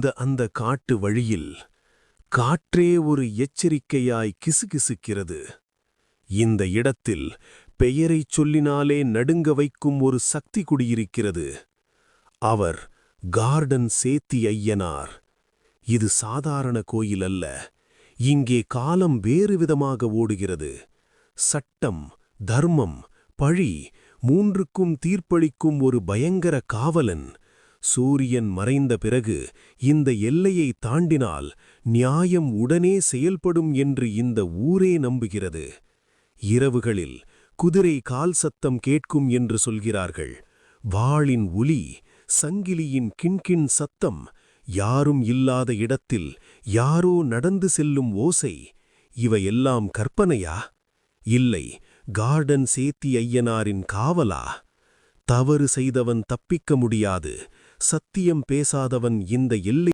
இருந்த அந்த காட்டு வழியில் காற்றே ஒரு எச்சரிக்கையாய் கிசுகிசுக்கிறது. இந்த இடத்தில் பெயரைச் சொல்லினாலே நடுங்க வைக்கும் ஒரு சக்தி குடியிருக்கிறது. அவர் கார்டன் சேத்தி ஐயனார். இது சாதாரண கோயில் அல்ல. இங்கே காலம் வேறு விதமாக ஓடுகிறது. சட்டம் தர்மம் பழி மூன்றுக்கும் தீர்ப்பளிக்கும் ஒரு பயங்கர காவலன் சூரியன் மறைந்த பிறகு இந்த எல்லையை தாண்டினால் நியாயம் உடனே செயல்படும் என்று இந்த ஊரே நம்புகிறது. இரவுகளில் குதிரை கால் சத்தம் கேட்கும் என்று சொல்கிறார்கள். வாளின் ஒலி சங்கிலியின் கிண்கிண் சத்தம் யாரும் இல்லாத இடத்தில் யாரோ நடந்து செல்லும் ஓசை இவையெல்லாம் கற்பனையா? இல்லை கார்டன் சேத்தி ஐயனாரின் காவலா? தவறு செய்தவன் தப்பிக்க முடியாது சத்தியம் பேசாதவன் இந்த எல்லை